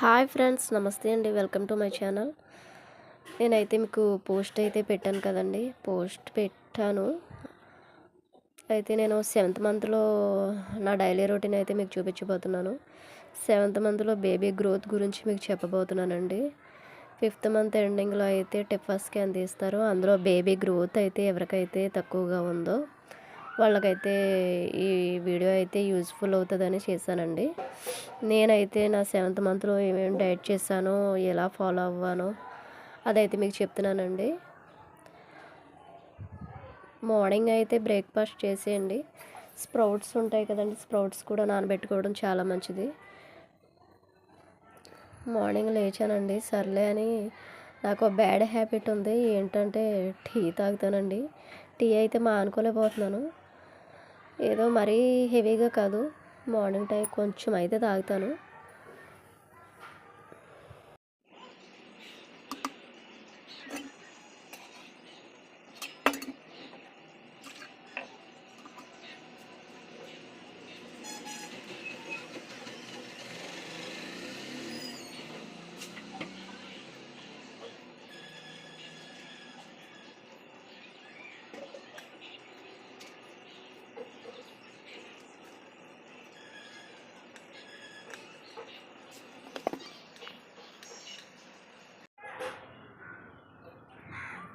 Hi friends నమస్తే అండి. Welcome to my channel. నేనైతే మీకు పోస్ట్ అయితే పెట్టాను కదండి. పోస్ట్ పెట్టాను. అయితే నేను సెవెంత్ మంత్లో నా డైలీ రొటీన్ అయితే మీకు చూపించబోతున్నాను. సెవెంత్ మంత్లో బేబీ గ్రోత్ గురించి మీకు చెప్పబోతున్నానండి. ఫిఫ్త్ మంత్ ఎండింగ్లో అయితే టెఫా స్కాన్ తీస్తారు. అందులో బేబీ గ్రోత్ అయితే ఎవరికైతే తక్కువగా ఉందో వాళ్ళకైతే ఈ వీడియో అయితే యూజ్ఫుల్ అవుతుందని చేశానండి. నేనైతే నా సెవెంత్ మంత్లో ఏమేమి డైట్ చేశానో ఎలా ఫాలో అవ్వానో అదైతే మీకు చెప్తున్నానండి. మార్నింగ్ అయితే బ్రేక్ఫాస్ట్ చేసేయండి. స్ప్రౌట్స్ ఉంటాయి కదండి స్ప్రౌట్స్ కూడా నానబెట్టుకోవడం చాలా మంచిది. మార్నింగ్ లేచానండి సర్లే అని నాకు బ్యాడ్ హ్యాబిట్ ఉంది. ఏంటంటే టీ తాగుతానండి. టీ అయితే మానుకోలేకపోతున్నాను ఏదో మరీ హెవీగా కాదు. మార్నింగ్ టైం కొంచెం అయితే తాగుతాను.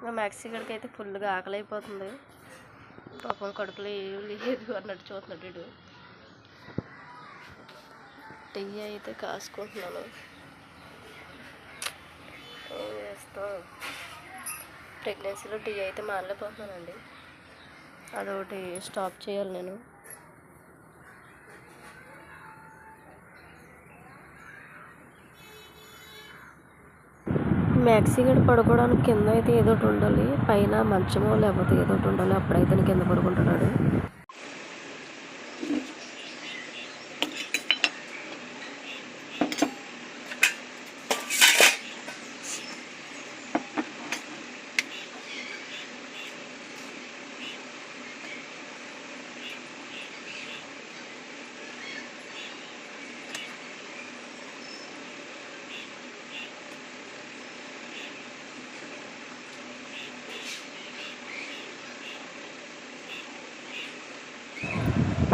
మా మ్యాక్సీ అయితే ఫుల్గా ఆకలి అయిపోతుంది పాపం కడుపులో ఏం లేదు అన్నట్టు చూస్తున్నాడు వీడు. టీ అయితే కాసుకుంటున్నాను. ఏం చేస్తాం? ప్రెగ్నెన్సీలో టీ అయితే మానలేకపోతున్నానండి. అదొకటి స్టాప్ చేయాలి నేను. మ్యాక్సీ గడి పడుకోవడానికి కింద అయితే ఏదో ఒకటి ఉండాలి. పైన మంచమో లేకపోతే ఏదో ఒకటి ఉండాలి. అప్పుడైతే కింద పడుకుంటున్నాడు.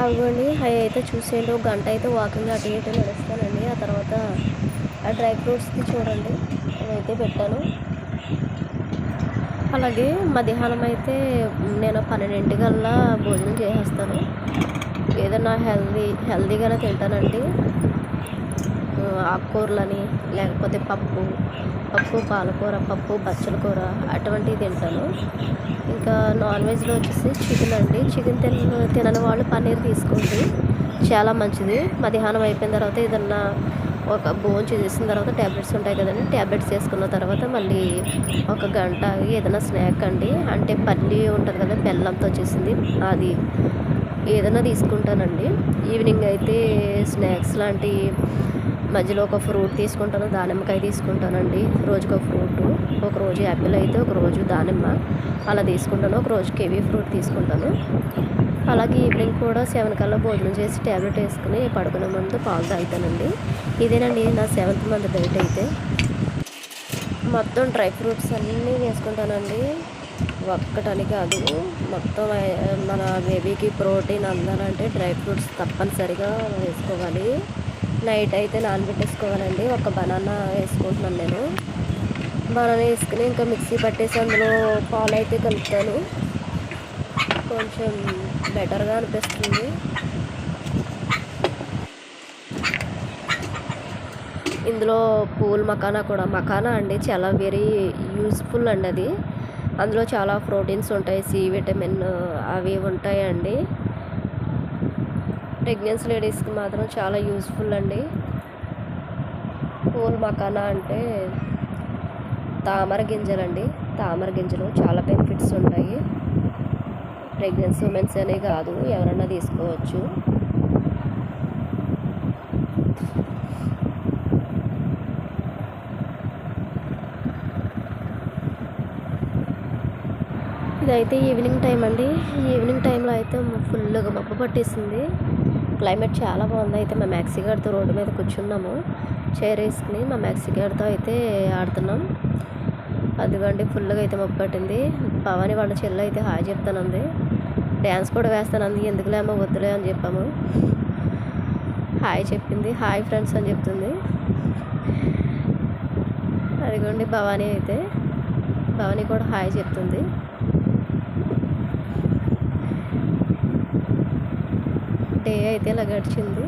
అవ్వండి అవి అయితే చూసేయండి. ఒక గంట అయితే వాకింగ్ అటు ఇటు నడుస్తానండి. ఆ తర్వాత ఆ డ్రై ఫ్రూట్స్ది చూడండి. అయితే పెట్టాను. అలాగే మధ్యాహ్నం అయితే నేను పన్నెండింటికల్లా భోజనం చేసేస్తాను. ఏదైనా హెల్దీ హెల్దీగానే తింటానండి. ఆకుకూరలని లేకపోతే పప్పు పప్పు పాలకూర పప్పు బచ్చల కూర అటువంటివి తింటాను. ఇంకా నాన్ వెజ్లో వచ్చేసి చికెన్ అండి. చికెన్ తిన తినని వాళ్ళు పన్నీర్ తీసుకోండి. చాలా మంచిది. మధ్యాహ్నం అయిపోయిన తర్వాత ఏదన్నా ఒక బోన్ చేసిన తర్వాత ట్యాబ్లెట్స్ ఉంటాయి కదండి. ట్యాబ్లెట్స్ వేసుకున్న తర్వాత మళ్ళీ ఒక గంట ఏదైనా స్నాక్ అండి. అంటే పల్లి ఉంటుంది కదా బెల్లంతో చేసింది. అది ఏదైనా తీసుకుంటానండి. ఈవినింగ్ అయితే స్నాక్స్ లాంటి మధ్యలో ఒక ఫ్రూట్ తీసుకుంటాను దానిమ్మకాయ తీసుకుంటానండి. రోజుకు ఫ్రూట్. ఒక రోజు యాపిల్ అయితే ఒకరోజు దానిమ్మ అలా తీసుకుంటాను. ఒక రోజు కివీ ఫ్రూట్ తీసుకుంటాను. అలాగే ఈవినింగ్ కూడా సెవెన్ కల్లా భోజనం చేసి ట్యాబ్లెట్ వేసుకుని పడుకునే ముందు పాలు తాగుతానండి. ఇదేనండి నా సెవెంత్ మంత్ డైట్ అయితే. మొత్తం డ్రై ఫ్రూట్స్ అన్నీ వేసుకుంటానండి. ఒక్కటని కాదు మొత్తం మన బేబీకి ప్రోటీన్ అందాలంటే డ్రై ఫ్రూట్స్ తప్పనిసరిగా వేసుకోవాలి. నైట్ అయితే నానబెట్టేసుకోవాలండి. ఒక బనానా వేసుకుంటున్నాను నేను. బనానా వేసుకుని ఇంకా మిక్సీ పట్టేసి అందులో పాలు అయితే కలుపుతాను. కొంచెం బెటర్గా అనిపిస్తుంది. ఇందులో పూల్ మకానా కూడా మకానా అండి చాలా వెరీ యూస్ఫుల్ అండి అది. అందులో చాలా ప్రోటీన్స్ ఉంటాయి సి విటమిన్ అవి ఉంటాయండి. ప్రెగ్నెన్సీ లేడీస్కి మాత్రం చాలా యూస్ఫుల్ అండి. పూల్ మకానా అంటే తామర గింజలండి. తామర గింజలు చాలా బెనిఫిట్స్ ఉంటాయి. ప్రెగ్నెన్సీ ఉమెన్స్ అనే కాదు ఎవరన్నా తీసుకోవచ్చు. ఇదైతే ఈవినింగ్ టైం అండి. ఈవినింగ్ టైంలో అయితే ఫుల్గా మబ్బు పట్టేసింది. క్లైమేట్ చాలా బాగుంది. అయితే మేము మ్యాక్సీ గారితో రోడ్డు మీద కూర్చున్నాము. చైర్ వేసుకుని మా మ్యాక్సీ అయితే ఆడుతున్నాం. అదిగోండి ఫుల్గా అయితే మొప్పు పట్టింది. పవని వాళ్ళ చెల్లి అయితే హాయ్ చెప్తానంది. డ్యాన్స్ కూడా వేస్తానంది. ఎందుకులేమో వద్దులే అని చెప్పాము. హాయ్ చెప్పింది. హాయ్ ఫ్రెండ్స్ అని చెప్తుంది. అదిగోండి భవానీ అయితే. భవానీ కూడా హాయ్ చెప్తుంది. డే అయితే ఇలా గడిచింది.